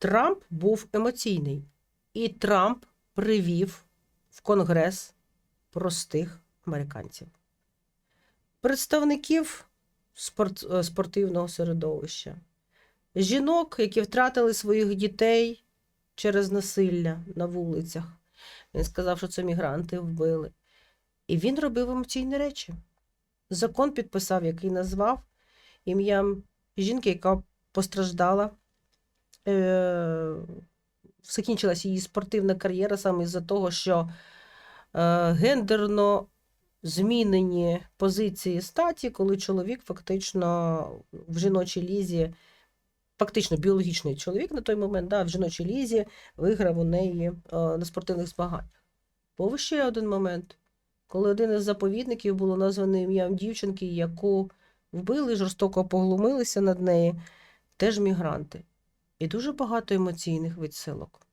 Трамп був емоційний, і Трамп привів в Конгрес простих американців, представників спорт, е, спортивного середовища, жінок, які втратили своїх дітей через насилля на вулицях. Він сказав, що це мігранти вбили. І він робив емоційні речі. Закон підписав, який назвав ім'ям жінки, яка постраждала. Е- закінчилася її спортивна кар'єра саме із-за того, що е- гендерно змінені позиції статі, коли чоловік фактично в жіночій лізі, фактично біологічний чоловік на той момент, да, в жіночій лізі виграв у неї е, на спортивних змаганнях. Був ще один момент, коли один із заповідників було назване ім'ям дівчинки, яку вбили, жорстоко поглумилися над нею, теж мігранти. І дуже багато емоційних відсилок.